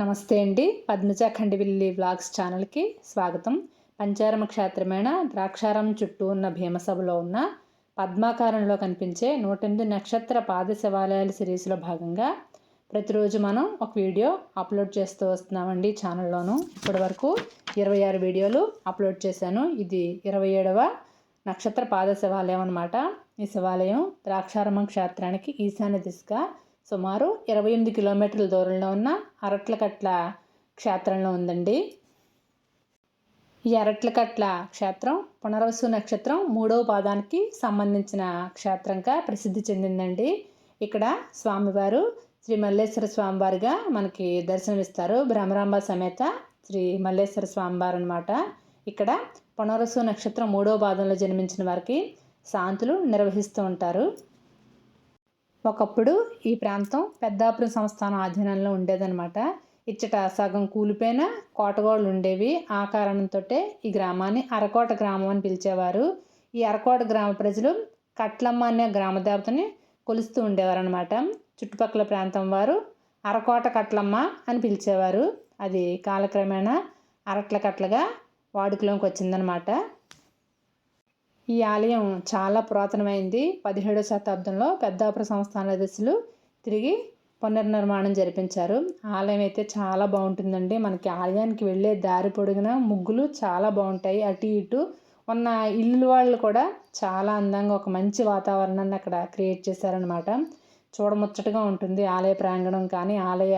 నమస్తే అండి. పద్మజ ఖండివిల్లి వ్లాగ్స్ ఛానల్కి స్వాగతం. పంచారమ క్షేత్రమైన ద్రాక్షారం చుట్టూ ఉన్న భీమసభలో ఉన్న పద్మాకారంలో కనిపించే నూట ఎనిమిది నక్షత్ర పాద శివాలయాల సిరీస్లో భాగంగా ప్రతిరోజు మనం ఒక వీడియో అప్లోడ్ చేస్తూ వస్తున్నామండి ఛానల్లోను. ఇప్పటి వరకు ఇరవై ఆరు వీడియోలు అప్లోడ్ చేశాను. ఇది ఇరవై ఏడవ నక్షత్ర పాద శివాలయం అనమాట ఈ శివాలయం ద్రాక్షారామం క్షేత్రానికి ఈశాన్య దిశగా సుమారు ఇరవై ఎనిమిది కిలోమీటర్ల దూరంలో ఉన్న అరట్లకట్ల క్షేత్రంలో ఉందండి. ఈ అరట్లకట్ల క్షేత్రం పునర్వసు నక్షత్రం మూడవ పాదానికి సంబంధించిన క్షేత్రంగా ప్రసిద్ధి చెందిందండి. ఇక్కడ స్వామివారు శ్రీ మల్లేశ్వర స్వామివారిగా మనకి దర్శనమిస్తారు. భ్రమరాంబ సమేత శ్రీ మల్లేశ్వర స్వామివారు అనమాట ఇక్కడ పునరసు నక్షత్రం మూడవ పాదంలో జన్మించిన వారికి శాంతులు నిర్వహిస్తూ ఉంటారు. ఒకప్పుడు ఈ ప్రాంతం పెద్దాపురం సంస్థానం ఆధీనంలో ఉండేదన్నమాట. ఇచ్చట సగం కూలిపోయిన కోటగోళ్ళు ఉండేవి. ఆ కారణంతో ఈ గ్రామాన్ని అరకోట గ్రామం అని పిలిచేవారు. ఈ అరకోట గ్రామ ప్రజలు కట్లమ్మ అనే గ్రామదేవతని కొలుస్తూ ఉండేవారు అనమాట చుట్టుపక్కల ప్రాంతం వారు అరకోట కట్లమ్మ అని పిలిచేవారు. అది కాలక్రమేణా అరట్ల కట్లగా వాడుకలోకి వచ్చిందనమాట ఈ ఆలయం చాలా పురాతనమైంది. పదిహేడవ శతాబ్దంలో పెద్దాపుర సంస్థాన దశలు తిరిగి పునర్నిర్మాణం జరిపించారు. ఆలయం అయితే చాలా బాగుంటుందండి. మనకి ఆలయానికి వెళ్ళే దారి పొడిగిన ముగ్గులు చాలా బాగుంటాయి. అటు ఇటు ఉన్న ఇల్లు వాళ్ళు కూడా చాలా అందంగా ఒక మంచి వాతావరణాన్ని అక్కడ క్రియేట్ చేశారనమాట చూడముచ్చటగా ఉంటుంది ఆలయ ప్రాంగణం కానీ ఆలయ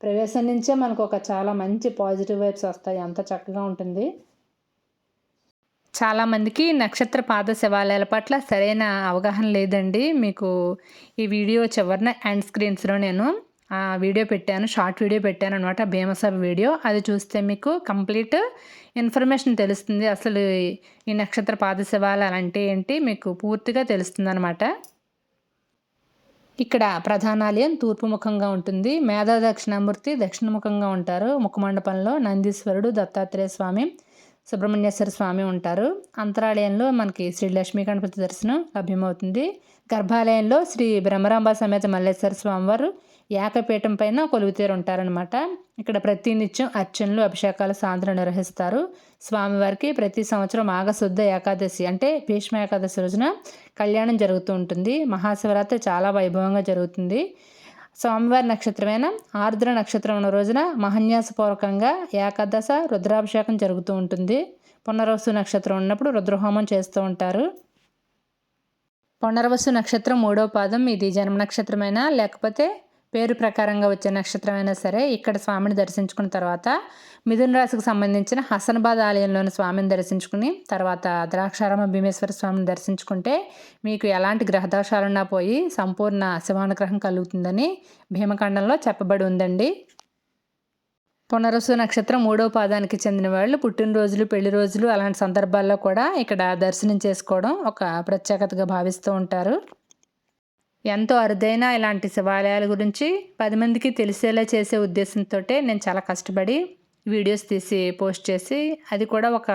ప్రవేశం నుంచే మనకు ఒక చాలా మంచి పాజిటివ్ వైబ్స్ వస్తాయి. అంత చక్కగా ఉంటుంది. చాలామందికి నక్షత్ర పాద శివాలయాల పట్ల సరైన అవగాహన లేదండి. మీకు ఈ వీడియో చివరిన ఎండ్ స్క్రీన్స్లో నేను ఆ వీడియో పెట్టాను షార్ట్ వీడియో పెట్టాను అనమాట భీమసభ వీడియో. అది చూస్తే మీకు కంప్లీట్ ఇన్ఫర్మేషన్ తెలుస్తుంది. అసలు ఈ నక్షత్ర పాద శివాలయాలు అంటే ఏంటి మీకు పూర్తిగా తెలుస్తుంది అనమాట ఇక్కడ ప్రధానాలయం తూర్పు ముఖంగా ఉంటుంది. మేధా దక్షిణామూర్తి దక్షిణముఖంగా ఉంటారు. ముఖమండపంలో నందీశ్వరుడు దత్తాత్రేయ స్వామి. సుబ్రహ్మణ్యేశ్వర స్వామి ఉంటారు. అంతరాలయంలో మనకి శ్రీ లక్ష్మీ గణపతి దర్శనం లభ్యమవుతుంది. గర్భాలయంలో శ్రీ బ్రహ్మరాంబ సమేత మల్లేశ్వర స్వామివారు ఏకపీఠం పైన కొలువుతీరు ఉంటారనమాట ఇక్కడ ప్రతి నిత్యం అర్చనలు అభిషేకాలు సాంద్రం నిర్వహిస్తారు. స్వామివారికి ప్రతి సంవత్సరం ఆగశుద్ధ ఏకాదశి అంటే భీష్మ ఏకాదశి రోజున కళ్యాణం జరుగుతూ ఉంటుంది. మహాశివరాత్రి చాలా వైభవంగా జరుగుతుంది. స్వామివారి నక్షత్రమైన ఆర్ద్ర నక్షత్రం ఉన్న రోజున మహన్యాసపూర్వకంగా ఏకాదశ రుద్రాభిషేకం జరుగుతూ ఉంటుంది. పునర్వసు నక్షత్రం ఉన్నప్పుడు రుద్రహోమం చేస్తూ ఉంటారు. పునర్వసు నక్షత్రం మూడో పాదం ఇది జన్మ నక్షత్రమైనా? లేకపోతే పేరు ప్రకారంగా వచ్చే నక్షత్రమైనా సరే ఇక్కడ స్వామిని దర్శించుకున్న తర్వాత మిథున రాశికి సంబంధించిన హసన్బాద్ ఆలయంలోని స్వామిని దర్శించుకుని తర్వాత ద్రాక్షారామ భీమేశ్వర స్వామిని దర్శించుకుంటే మీకు ఎలాంటి గ్రహదోషాలున్నా పోయి సంపూర్ణ శివానుగ్రహం కలుగుతుందని భీమఖండంలో చెప్పబడి ఉందండి. పునరసు నక్షత్రం మూడో పాదానికి చెందిన వాళ్ళు పుట్టినరోజులు పెళ్ళి రోజులు అలాంటి సందర్భాల్లో కూడా ఇక్కడ దర్శనం చేసుకోవడం ఒక ప్రత్యేకతగా భావిస్తూ ఉంటారు. ఎంతో అరుదైన ఇలాంటి శివాలయాల గురించి పది మందికి తెలిసేలా చేసే ఉద్దేశంతో నేను చాలా కష్టపడి వీడియోస్ తీసి పోస్ట్ చేసి అది కూడా ఒక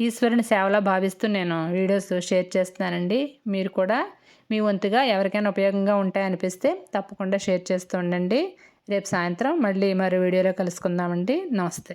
ఈశ్వరుని సేవలా భావిస్తూ నేను వీడియోస్ షేర్ చేస్తున్నానండి. మీరు కూడా మీ వంతుగా ఎవరికైనా ఉపయోగంగా ఉంటాయనిపిస్తే తప్పకుండా షేర్ చేస్తూ ఉండండి. రేపు సాయంత్రం మళ్ళీ మరో వీడియోలో కలుసుకుందామండి. నమస్తే.